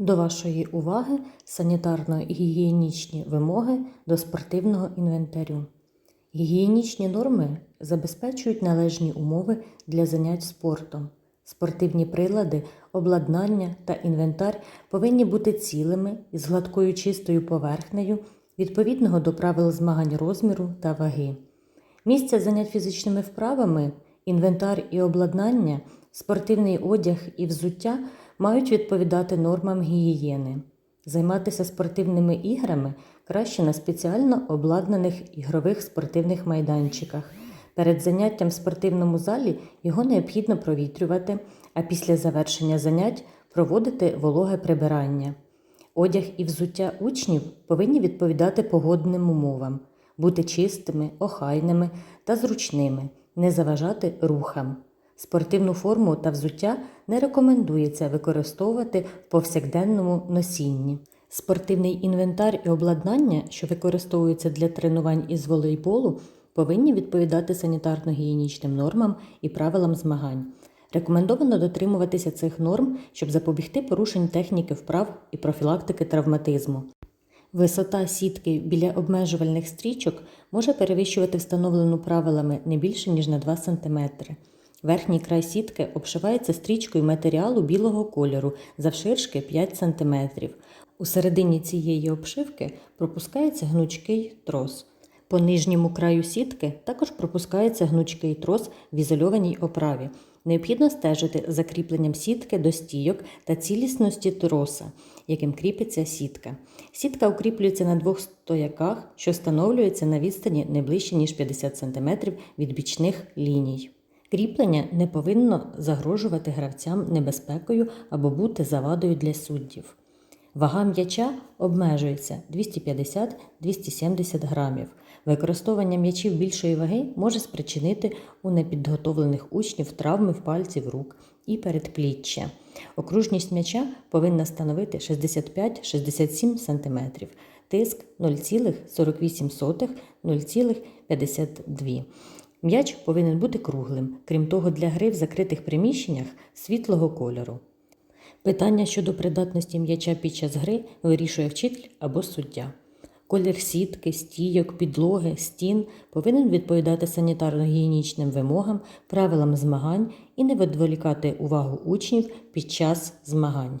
До вашої уваги санітарно-гігієнічні вимоги до спортивного інвентарю. Гігієнічні норми забезпечують належні умови для занять спортом. Спортивні прилади, обладнання та інвентар повинні бути цілими із гладкою чистою поверхнею відповідного до правил змагань розміру та ваги. Місця занять фізичними вправами, інвентар і обладнання, спортивний одяг і взуття мають відповідати нормам гігієни. Займатися спортивними іграми краще на спеціально обладнаних ігрових спортивних майданчиках. Перед заняттям в спортивному залі його необхідно провітрювати, а після завершення занять проводити вологе прибирання. Одяг і взуття учнів повинні відповідати погодним умовам, бути чистими, охайними та зручними, не заважати рухам. Спортивну форму та взуття не рекомендується використовувати в повсякденному носінні. Спортивний інвентар і обладнання, що використовуються для тренувань із волейболу, повинні відповідати санітарно-гігієнічним нормам і правилам змагань. Рекомендовано дотримуватися цих норм, щоб запобігти порушень техніки вправ і профілактики травматизму. Висота сітки біля обмежувальних стрічок може перевищувати встановлену правилами не більше, ніж на 2 см. Верхній край сітки обшивається стрічкою матеріалу білого кольору завширшки 5 см. У середині цієї обшивки пропускається гнучкий трос. По нижньому краю сітки також пропускається гнучкий трос в ізольованій оправі. Необхідно стежити за кріпленням сітки до стійок та цілісності троса, яким кріпиться сітка. Сітка укріплюється на двох стояках, що встановлюються на відстані не ближче, ніж 50 см від бічних ліній. Кріплення не повинно загрожувати гравцям небезпекою або бути завадою для суддів. Вага м'яча обмежується 250-270 грамів. Використовування м'ячів більшої ваги може спричинити у непідготовлених учнів травми в пальців рук і передпліччя. Окружність м'яча повинна становити 65-67 см, тиск 0,48-0,52. М'яч повинен бути круглим, крім того, для гри в закритих приміщеннях світлого кольору. Питання щодо придатності м'яча під час гри вирішує вчитель або суддя. Колір сітки, стійок, підлоги, стін повинен відповідати санітарно-гігієнічним вимогам, правилам змагань і не відволікати увагу учнів під час змагань.